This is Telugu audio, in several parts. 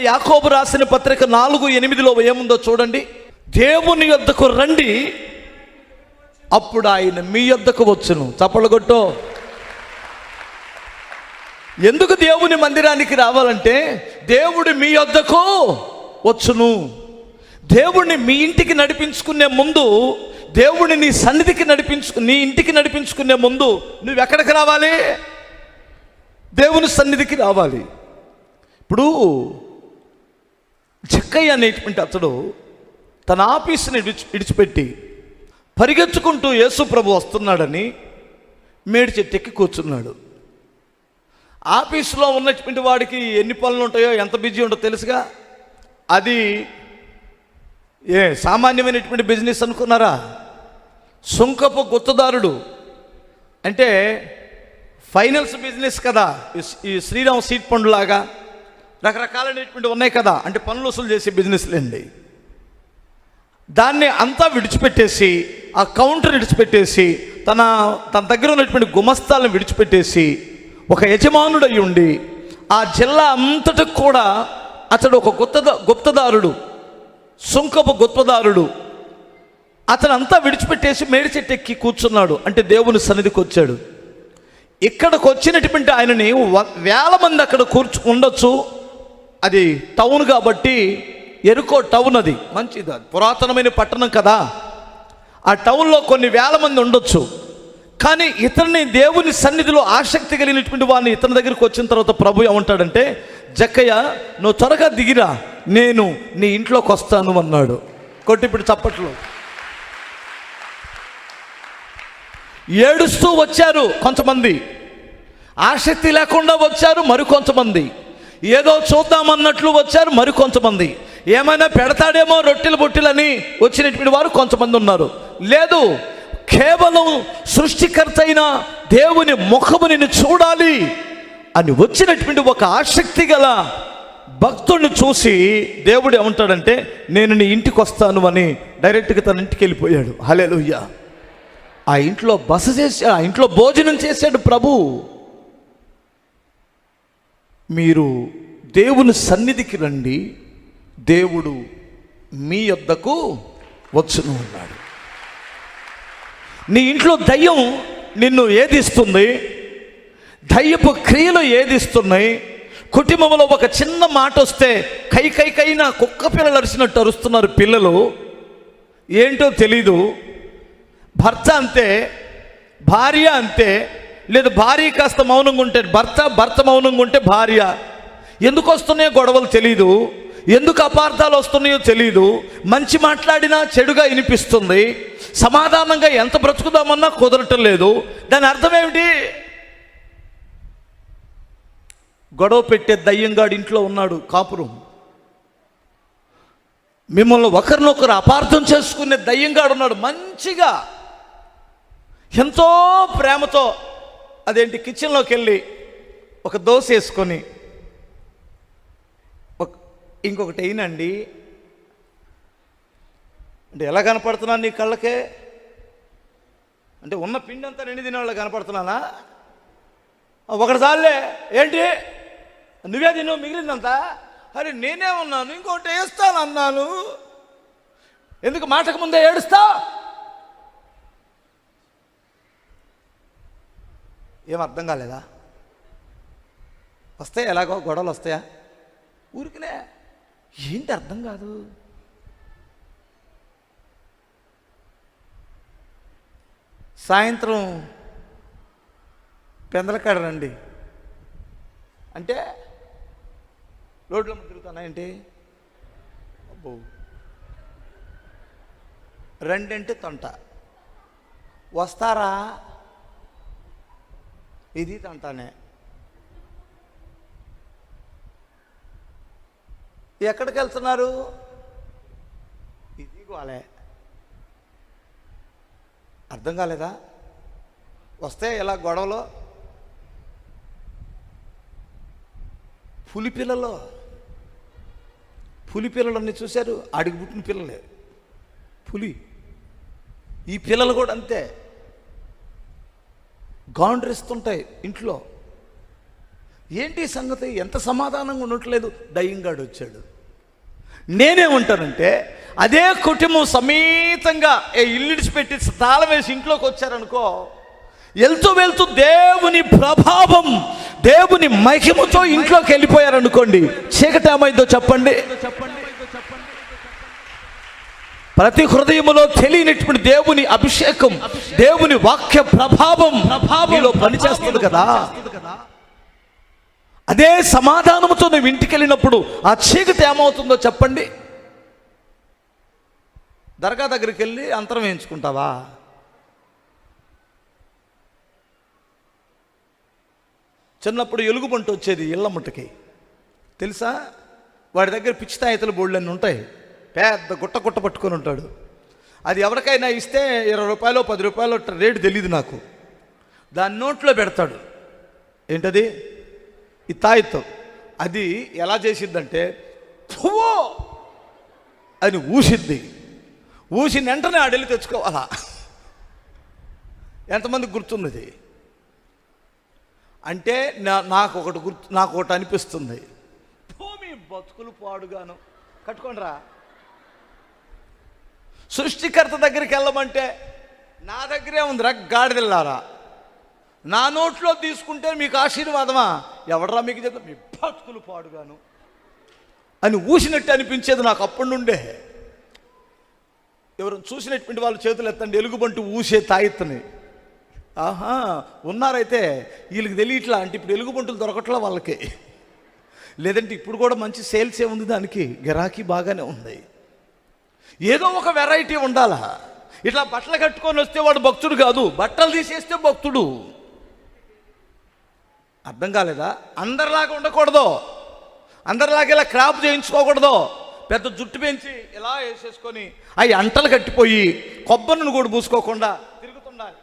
యాకోబు రాసిన పత్రిక నాలుగు ఎనిమిదిలో ఏముందో చూడండి. దేవుని యొద్దకు రండి. అప్పుడు ఆయన మీ యొద్దకు వచ్చును. చప్పలగొట్టో ఎందుకు దేవుని మందిరానికి రావాలంటే దేవుడు మీ యొద్దకు వచ్చును. దేవుడిని మీ ఇంటికి నడిపించుకునే ముందు దేవుడిని నీ సన్నిధికి నడిపించు నీ ఇంటికి నడిపించుకునే ముందు నువ్వు ఎక్కడికి రావాలి? దేవుని సన్నిధికి రావాలి. ఇప్పుడు జక్కయ్య అనేటువంటి అతడు తన ఆఫీసుని విడిచి విడిచిపెట్టి పరిగెత్తుకుంటూ యేసు ప్రభు వస్తున్నాడని మేడి చెట్టెక్కి కూర్చున్నాడు. ఆఫీసులో ఉన్నటువంటి వాడికి ఎన్ని పనులు ఉంటాయో ఎంత బిజీ ఉంటో తెలుసుగా? అది ఏ సామాన్యమైనటువంటి బిజినెస్ అనుకున్నారా? సుంకపు గుత్తదారుడు. అంటే ఫైనల్స్ బిజినెస్ కదా ఈ- ఈ శ్రీరామ్ సీట్ పండులాగా. రకరకాలైనటువంటి ఉన్నాయి కదా. అంటే పనులు వసూలు చేసే బిజినెస్లేండి దాన్ని అంతా విడిచిపెట్టేసి ఆ కౌంటర్ విడిచిపెట్టేసి తన తన దగ్గర ఉన్నటువంటి గుమస్తాలను విడిచిపెట్టేసి ఒక యజమానుడై ఉండి ఆ జిల్లా అంతటి కూడా అతడు ఒక గుప్తద గుప్తదారుడు సుంకపు గుప్తదారుడు అతను అంతా విడిచిపెట్టేసి మేడి ఎక్కి కూర్చున్నాడు. అంటే దేవుని సన్నిధికి వచ్చాడు. ఇక్కడికి వచ్చినటువంటి ఆయనని వేల మంది అక్కడ కూర్చు ఉండొచ్చు. అది టౌన్ కాబట్టి ఎరుకో టౌన్ అది. మంచిది అది. పురాతనమైన పట్టణం కదా. ఆ టౌన్లో కొన్ని వేల మంది ఉండొచ్చు. కానీ ఇతన్ని దేవుని సన్నిధిలో ఆసక్తి కలిగినటువంటి వాడిని ఇతని దగ్గరికి వచ్చిన తర్వాత ప్రభు ఏమంటాడంటే జక్కయ్య నువ్వు త్వరగా దిగిరా. నేను నీ ఇంట్లోకి వస్తాను అన్నాడు. కొట్టిప్పుడు చప్పట్లు. ఏడుస్తూ వచ్చారు కొంతమంది. ఆసక్తి లేకుండా వచ్చారు మరికొంతమంది. ఏదో చూద్దామన్నట్లు వచ్చారు మరికొంతమంది. ఏమైనా పెడతాడేమో రొట్టెలు బొట్టెలని వచ్చినటువంటి వారు కొంతమంది ఉన్నారు. లేదు కేవలం సృష్టికర్త అయిన దేవుని ముఖము నిన్ను చూడాలి అని వచ్చినటువంటి ఒక ఆసక్తి గల భక్తుడిని చూసి దేవుడు ఏమంటాడంటే నేను నీ ఇంటికి వస్తాను అని డైరెక్ట్గా తన ఇంటికి వెళ్ళిపోయాడు. హలే ఆ ఇంట్లో బస చేసి ఆ ఇంట్లో భోజనం చేశాడు ప్రభు. మీరు దేవుని సన్నిధికి రండి. దేవుడు మీ యొద్దకు వచ్చును అన్నాడు. నీ ఇంట్లో దయ్యం నిన్ను ఏదిస్తుంది దయ్యపు క్రియలు ఏదిస్తున్నాయి కుటుంబంలో ఒక చిన్న మాట వస్తే కై కైకైన కుక్క పిల్లలు అరిచినట్టు అరుస్తున్నారు పిల్లలు. ఏంటో తెలీదు. భర్త అంతే భార్య అంతే లేదు భార్య కాస్త మౌనంగా ఉంటే భర్త భర్త మౌనంగా ఉంటే భార్య. ఎందుకు వస్తున్నాయో గొడవలు తెలీదు. ఎందుకు అపార్థాలు వస్తున్నాయో తెలీదు. మంచి మాట్లాడినా చెడుగా వినిపిస్తుంది. సమాధానంగా ఎంత బ్రతుకుదామన్నా కుదరటం లేదు. దాని అర్థం ఏమిటి? గొడవ పెట్టే దయ్యంగాడు ఇంట్లో ఉన్నాడు కాపురం మిమ్మల్ని ఒకరినొకరు అపార్థం చేసుకునే దయ్యంగాడు ఉన్నాడు మంచిగా. ఎంతో ప్రేమతో అదేంటి? కిచెన్లోకి వెళ్ళి ఒక దోశ వేసుకొని ఒక- ఇంకొకటి అయినండి అంటే ఎలా కనపడుతున్నాను నీ కళ్ళకే? అంటే ఉన్న పిండి అంతా నిండి తినేవాళ్ళు కనపడుతున్నానా ఒకటిసార్లే ఏంటి? నువ్వే తిన్నావు మిగిలిందంతా? అరే నేనే ఉన్నాను ఇంకోటి వేస్తాను అన్నాను. ఎందుకు మాటకు ముందే ఏడుస్తా ఏం అర్థం కాలేదా? వస్తాయి ఎలాగో? గొడవలు వస్తాయా? ఊరికినే ఏంటి అర్థం కాదు? సాయంత్రం పెందలకాడ రండి. అంటే రోడ్ల తిరుగుతానా ఏంటి? అబ్బో. రెండంటే తొంట. వస్తారా? ఇది తంటానే ఎక్కడికి వెళ్తున్నారు ఇది గోలే అర్థం కాలేదా? వస్తే ఇలా గొడవలో? పులి పిల్లలు పులి పిల్లలన్నీ చూశారు ఆడికి పుట్టిన పిల్లలే. పులి. ఈ పిల్లలు కూడా అంతే. గాండ్రిస్తుంటాయి ఇంట్లో. ఏంటి సంగతి? ఎంత సమాధానంగా ఉండట్లేదు? దయ్యంగాడు వచ్చాడు. నేనేమంటానంటే అదే కుటుంబం సమేతంగా ఏ ఇల్లుడిచి పెట్టి తాళం వేసి ఇంట్లోకి వచ్చారనుకో వెళ్తూ వెళ్తూ దేవుని ప్రభావం దేవుని మహిమతో ఇంట్లోకి వెళ్ళిపోయారనుకోండి చీకటి ఏమైందో చెప్పండి. ప్రతి హృదయములో తెలియనటువంటి దేవుని అభిషేకం దేవుని వాక్య ప్రభావం ప్రభావంలో పనిచేస్తుంది కదా? అదే సమాధానంతో నువ్వు ఇంటికి వెళ్ళినప్పుడు ఆ చీకటి ఏమవుతుందో చెప్పండి. దర్గా దగ్గరికి వెళ్ళి అంతరం వేయించుకుంటావా? చిన్నప్పుడు ఎలుగుబంటి వచ్చేది ఇళ్ళ ముట్టకి. తెలుసా? వాడి దగ్గర పిచ్చి తాయితల బోళ్ళన్నీ ఉంటాయి. పెద్ద గుట్ట గుట్ట పట్టుకొని ఉంటాడు. అది ఎవరికైనా ఇస్తే ఇరవై రూపాయలు పది రూపాయలు రేటు తెలియదు నాకు. దాని నోట్లో పెడతాడు. ఏంటది? ఈ తాయిత్తం అది ఎలా చేసిద్దంటే పువ్వో అని ఊసిద్ది. ఊసిన వెంటనే ఆడెళ్ళి తెచ్చుకోవాలా? ఎంతమందికి గుర్తున్నది? అంటే నా నాకు ఒకటి గుర్తు నాకు ఒకటి అనిపిస్తుంది. భూమి బతుకులు పాడుగాను. కట్టుకోండిరా. సృష్టికర్త దగ్గరికి వెళ్ళమంటే నా దగ్గరే ఉందిరా గాడిదెళ్ళారా నా నోట్లో తీసుకుంటే మీకు ఆశీర్వాదమా? ఎవడరా మీకు చెప్తా? మీ బతుకులు పాడుగాను. అని ఊసినట్టు అనిపించేది నాకు అప్పటి నుండే. ఎవరు చూసినటువంటి వాళ్ళు చేతులు ఎత్తండి ఎలుగుబంటు ఊసే తాయెత్తని. ఆహా ఉన్నారైతే వీళ్ళకి తెలియట్లా అంటే ఇప్పుడు ఎలుగుబంటులు దొరకట్లా వాళ్ళకి. లేదంటే ఇప్పుడు కూడా మంచి సేల్స్ ఏముంది ఉంది దానికి? గిరాకీ బాగానే ఉంది. ఏదో ఒక వెరైటీ ఉండాలా? ఇట్లా బట్టలు కట్టుకొని వస్తే వాడు భక్తుడు కాదు. బట్టలు తీసేస్తే భక్తుడు. అర్థం కాలేదా? అందరిలాగా ఉండకూడదు. అందరిలాగా ఇలా క్రాప్ చేయించుకోకూడదు. పెద్ద జుట్టు పెంచి ఇలా వేసేసుకొని అవి అంటలు కట్టిపోయి కొబ్బరిని కూడా పూసుకోకుండా తిరుగుతుండాలి.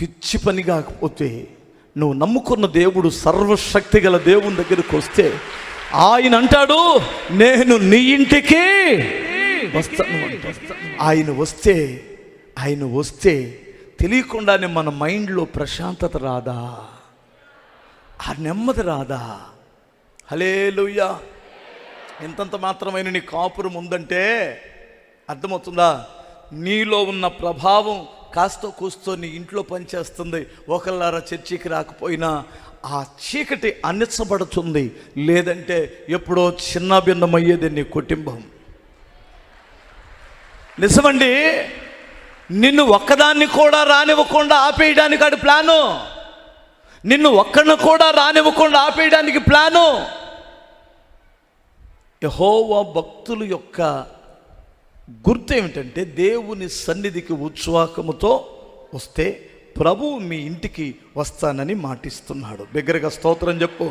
పిచ్చి పని కాకపోతే నువ్వు నమ్ముకున్న దేవుడు సర్వశక్తి గల దేవుని దగ్గరికి వస్తే ఆయన అంటాడు నేను నీ ఇంటికి వస్తాను ఆయన వస్తే ఆయన వస్తే తెలియకుండానే మన మైండ్లో ప్రశాంతత రాదా? ఆ నెమ్మది రాదా? హలే ఎంతంత మాత్రమైన నీ కాపురం ఉందంటే అర్థమవుతుందా? నీలో ఉన్న ప్రభావం కాస్తో కూస్తో నీ ఇంట్లో పనిచేస్తుంది ఒకళ్ళారా చర్చికి రాకపోయినా ఆ చీకటి అనిచ్చబడుతుంది లేదంటే ఎప్పుడో చిన్న భిన్నమయ్యేది నీ కుటుంబం. నిజమండి నిన్ను ఒక్కదాన్ని కూడా రానివ్వకుండా ఆపేయడానికి అది ప్లాను. నిన్ను ఒక్కడిని కూడా రానివ్వకుండా ఆపేయడానికి ప్లాను. యహోవా భక్తుల యొక్క గుర్తు ఏమిటంటే దేవుని సన్నిధికి ఉత్సాహముతో వస్తే ప్రభువు మీ ఇంటికి వస్తానని మాటిస్తున్నాడు. బిగ్గరగా స్తోత్రం చెప్పు.